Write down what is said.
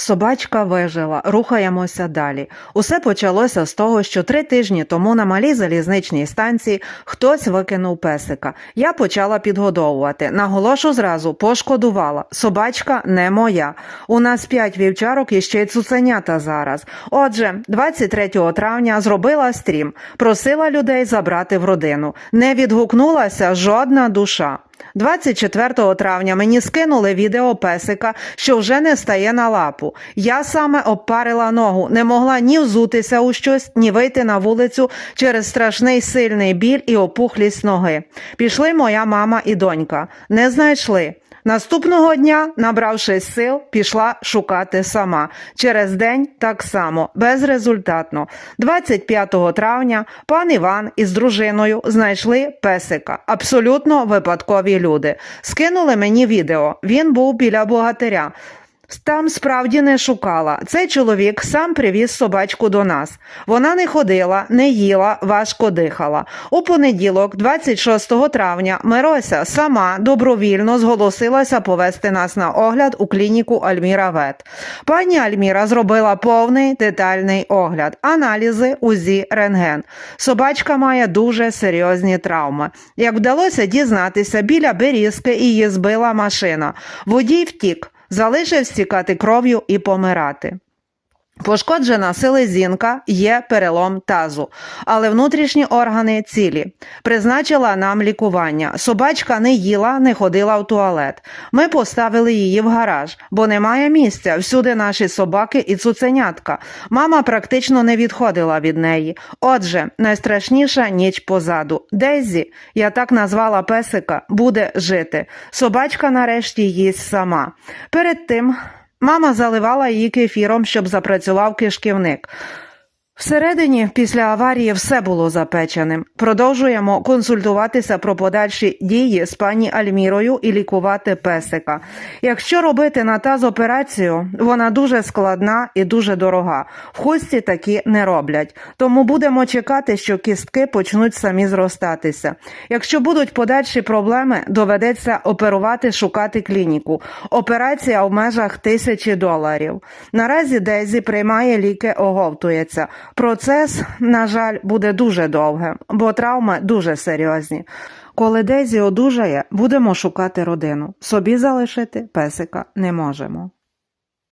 Собачка вижила, рухаємося далі. Усе почалося з того, що три тижні тому на малій залізничній станції хтось викинув песика. Я почала підгодовувати. Наголошу зразу, пошкодувала. Собачка не моя. У нас п'ять вівчарок і ще й цуценята зараз. Отже, 23 травня зробила стрім, просила людей забрати в родину. Не відгукнулася жодна душа. 24 травня мені скинули відео песика, що вже не стає на лапу. Я саме обпарила ногу, не могла ні взутися у щось, ні вийти на вулицю через страшний сильний біль і опухлість ноги. Пішли моя мама і донька. Не знайшли. Наступного дня, набравши сил, пішла шукати сама. Через день так само, безрезультатно. 25 травня пан Іван із дружиною знайшли песика. Абсолютно випадкові люди. Скинули мені відео. Він був біля богатиря. Там справді не шукала. Цей чоловік сам привіз собачку до нас. Вона не ходила, не їла, важко дихала. У понеділок, 26 травня, Мирося сама добровільно зголосилася повести нас на огляд у клініку Альміра Вет. Пані Альміра зробила повний детальний огляд, аналізи, УЗІ, рентген. Собачка має дуже серйозні травми. Як вдалося дізнатися, біля берізки її збила машина. Водій втік залишив стікати кров'ю і помирати. Пошкоджена селезінка є перелом тазу, але внутрішні органи цілі. Призначила нам лікування. Собачка не їла, не ходила в туалет. Ми поставили її в гараж, бо немає місця. Всюди наші собаки і цуценятка. Мама практично не відходила від неї. Отже, найстрашніша ніч позаду. Дейзі, я так назвала песика, буде жити. Собачка нарешті їсть сама. Перед тим Мама заливала її кефіром, щоб запрацював кишківник. Всередині, після аварії, все було запеченим. Продовжуємо консультуватися про подальші дії з пані Альмірою і лікувати песика. Якщо робити на таз операцію, вона дуже складна і дуже дорога. В хусті такі не роблять. Тому будемо чекати, що кістки почнуть самі зростатися. Якщо будуть подальші проблеми, доведеться оперувати, шукати клініку. Операція в межах тисячі доларів. Наразі Дезі приймає ліки, оговтується. Процес, на жаль, буде дуже довгим, бо травми дуже серйозні. Коли Дезі одужає, будемо шукати родину. Собі залишити песика не можемо.